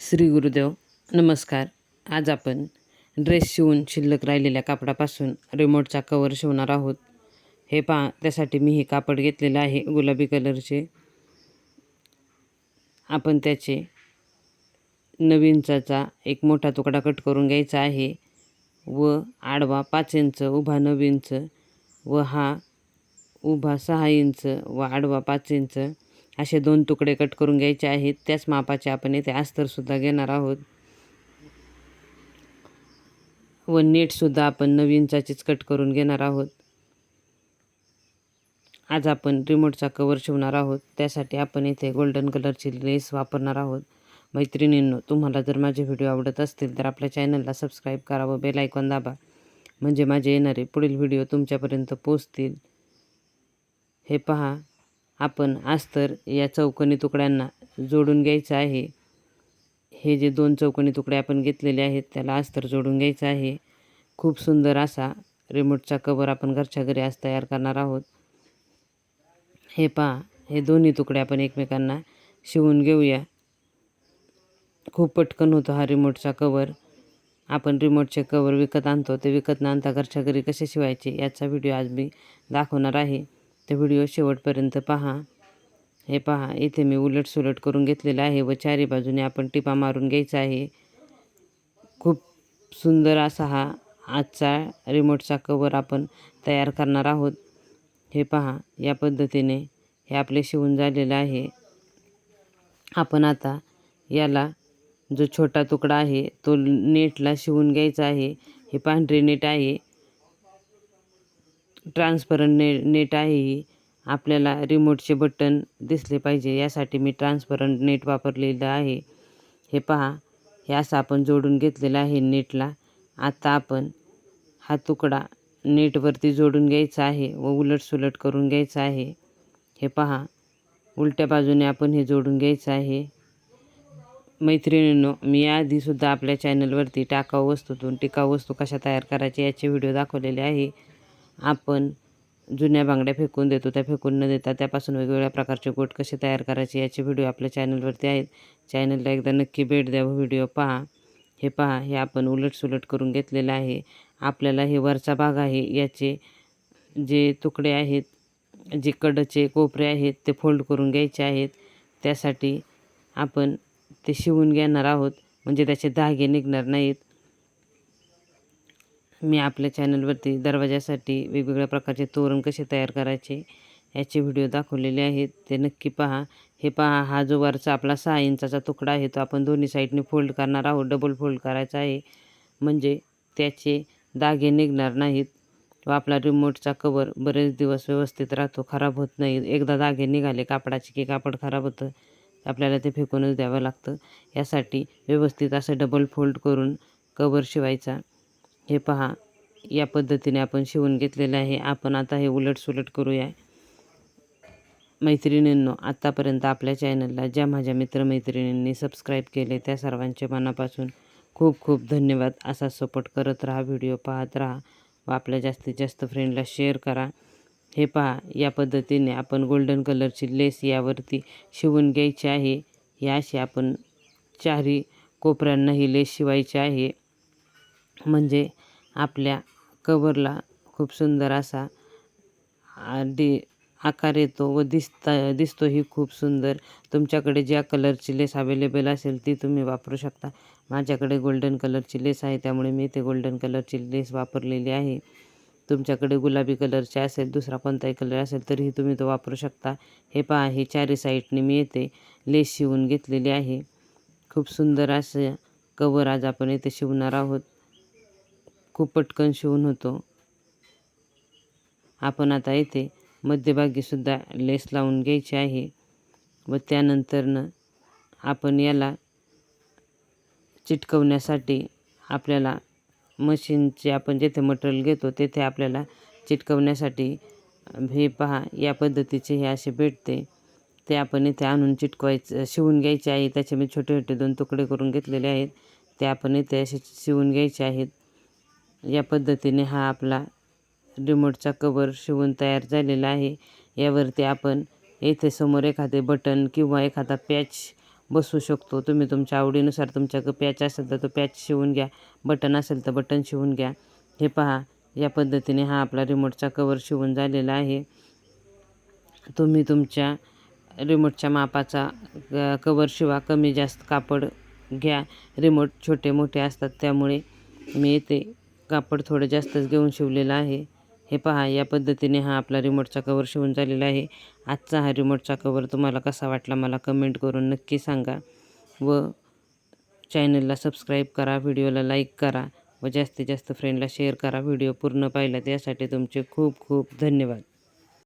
श्री गुरुदेव नमस्कार. आज आपण ड्रेस शिवून शिल्लक राहिलेल्या कापडापासून रिमोटचा कवर शिवणार आहोत. हे पहा त्यासाठी मी हे कापड घेतलेलं आहे गुलाबी कलरचे आपण त्याचे नऊ इंचाचा एक मोठा तुकडा कट करून घ्यायचा आहे व आडवा पाच इंच उभा नऊ इंच व हा उभा सहा इंच व आडवा पाच इंच असे दोन तुकडे कट करून घ्यायचे आहेत. त्याच मापाचे आपण येथे अस्तरसुद्धा घेणार आहोत. व नेटसुद्धा आपण नऊ इंचाचीच कट करून घेणार आहोत. आज आपण रिमोटचा कवर शिवणार आहोत. त्यासाठी आपण इथे गोल्डन कलरची लेस वापरणार आहोत. मैत्रिणींनो तुम्हाला जर माझे व्हिडिओ आवडत असतील तर आपल्या चॅनलला सबस्क्राईब करा व बेल आयकॉन दाबा. म्हणजे माझे येणारे पुढील व्हिडिओ तुमच्यापर्यंत पोचतील हे पहा. आपण अस्तर या चौकोनी तुकड्यांना जोडून घ्यायचं आहे. हे जे दोन चौकोनी तुकडे आपण घेतलेले आहेत त्याला अस्तर जोडून घ्यायचं आहे. खूप सुंदर असा रिमोटचा कवर आपण घरच्या घरी आज तयार करणार आहोत. हे पहा हे दोन्ही तुकडे आपण एकमेकांना शिवून घेऊया. खूप पटकन होतो हा रिमोटचा कवर आपण रिमोटचे कवर विकत आणतो ते विकत न आणता घरच्या घरी कसे शिवायचे याचा व्हिडिओ आज मी दाखवणार आहे. तर व्हिडिओ शेवटपर्यंत पहा. हे पहा इथे मी उलटसुलट करून घेतलेलं आहे व चारी बाजूने आपण टिपा मारून घ्यायचा आहे. खूप सुंदर असा हा आजचा रिमोटचा कवर आपण तयार करणार आहोत. हे पहा या पद्धतीने हे आपले शिवून झालेलं आहे. आपण आता याला जो छोटा तुकडा आहे तो नेटला शिवून घ्यायचा आहे. हे पांढरे नेट आहे. ट्रान्सपरंट ने नेट आहे ही. आपल्याला रिमोटचे बटन दिसले पाहिजे. यासाठी मी ट्रान्सपरंट नेट वापरलेलं आहे. हे पहा हे असं आपण जोडून घेतलेलं आहे नेटला. आता आपण हा तुकडा नेटवरती जोडून घ्यायचा आहे व उलट सुलट करून घ्यायचा आहे. हे पहा उलट्या बाजूने आपण हे जोडून घ्यायचं आहे. मैत्रिणींनो मी आधीसुद्धा आपल्या चॅनलवरती टाकाऊ वस्तूतून टिकाऊ वस्तू कशा तयार करायच्या याचे व्हिडिओ दाखवलेले आहे. आपण जुन्या बांगड्या फेकून देतो त्या फेकून न देता त्यापासून वेगवेगळ्या प्रकारचे गोट कसे तयार करायचे याचे व्हिडिओ आपल्या चॅनलवरती आहेत. चॅनलला एकदा नक्की भेट द्या व्हिडिओ पहा. हे पहा हे आपण उलट सुलट करून घेतलेलं आहे. आपल्याला हे वरचा भाग आहे याचे जे तुकडे आहेत जे कडचे कोपरे आहेत ते फोल्ड करून घ्यायचे आहेत. त्यासाठी आपण ते शिवून घेणार आहोत. म्हणजे त्याचे धागे निघणार नाहीत. मी आपल्या चॅनलवरती दरवाजासाठी वेगवेगळ्या प्रकारचे तोरण कसे तयार करायचे याचे व्हिडिओ दाखवलेले आहेत. ते नक्की पहा. हे पहा हा जो वरचा आपला सहा इंचाचा तुकडा आहे तो आपण दोन्ही साईडने फोल्ड करणार आहोत. डबल फोल्ड करायचा आहे. म्हणजे त्याचे दागे निघणार नाहीत. व आपला रिमोटचा कवर बरेच दिवस व्यवस्थित राहतो खराब होत नाही. एकदा दागे निघाले कापडाचे की कापड खराब होतं आपल्याला ते फेकूनच द्यावं लागतं. यासाठी व्यवस्थित असं डबल फोल्ड करून कवर शिवायचा. हे पहा या पद्धतीने आपण शिवून घेतलेलं आहे. आपण आता हे उलट सुलट करूया. मैत्रिणींनो आत्तापर्यंत आपल्या चॅनलला ज्या माझ्या मित्रमैत्रिणींनी सबस्क्राईब केले त्या सर्वांचे मनापासून खूप खूप धन्यवाद. असा सपोर्ट करत राहा व्हिडिओ पाहत राहा व आपल्या जास्तीत जास्त फ्रेंडला शेअर करा. हे पहा या पद्धतीने आपण गोल्डन कलरची लेस यावरती शिवून घ्यायची आहे. या अशी आपण चारही कोपऱ्यांना ही लेस शिवायची आहे. म्हणजे आपल्या कवरला खूप सुंदर असा डि आकार येतो व दिसता दिसतोही खूप सुंदर. तुमच्याकडे ज्या कलरची लेस अवेलेबल असेल ती तुम्ही वापरू शकता. माझ्याकडे गोल्डन कलरची लेस आहे त्यामुळे मी ते गोल्डन कलरची लेस वापरलेली आहे. तुमच्याकडे गुलाबी कलरचे असेल दुसरा कोणताही कलर असेल तरीही तुम्ही तो वापरू शकता. हे पहा हे चारी साईडने मी येथे लेस शिवून घेतलेली आहे. खूप सुंदर असं कवर आज आपण येथे शिवणार आहोत. खूप पटकन शिवून होतो. आपण आता येथे मध्यभागीसुद्धा लेस लावून घ्यायची आहे व त्यानंतरनं आपण याला चिटकवण्यासाठी आपल्याला मशीनचे आपण जेथे मटेरियल घेतो तेथे आपल्याला चिटकवण्यासाठी हे पहा या पद्धतीचे हे असे भेटते. ते आपण इथे आणून चिटकवायचं शिवून घ्यायचे आहे. त्याचे मी छोटे छोटे दोन तुकडे करून घेतलेले आहेत. ते आपण इथे असे शिवून घ्यायचे आहेत. या पद्धतीने हा आपला रिमोटचा कवर शिवून तयार झालेला आहे. यावरती आपण येथे समोर एखादे बटन किंवा एखादा पॅच बसवू शकतो. तुम्ही तुमच्या आवडीनुसार तुमच्याकडं पॅच असेल तर तो पॅच शिवून घ्या. बटन असेल तर बटन शिवून घ्या. हे पहा या पद्धतीने हा आपला रिमोटचा कवर शिवून झालेला आहे. तुम्ही तुमच्या रिमोटच्या मापाचा कवर शिवा. कमी जास्त कापड घ्या. रिमोट छोटे मोठे असतात. त्यामुळे मी येते कापड थोडं जास्तच घेऊन शिवलेलं आहे. हे पहा या पद्धतीने हा आपला रिमोटचा कवर शिवून झालेला आहे. आजचा हा रिमोटचा कवर तुम्हाला कसा वाटला मला कमेंट करून नक्की सांगा व चॅनलला सबस्क्राईब करा व्हिडिओला लाईक करा व जास्तीत जास्त फ्रेंडला शेअर करा. व्हिडिओ पूर्ण पाहिला त्यासाठी तुमचे खूप खूप धन्यवाद.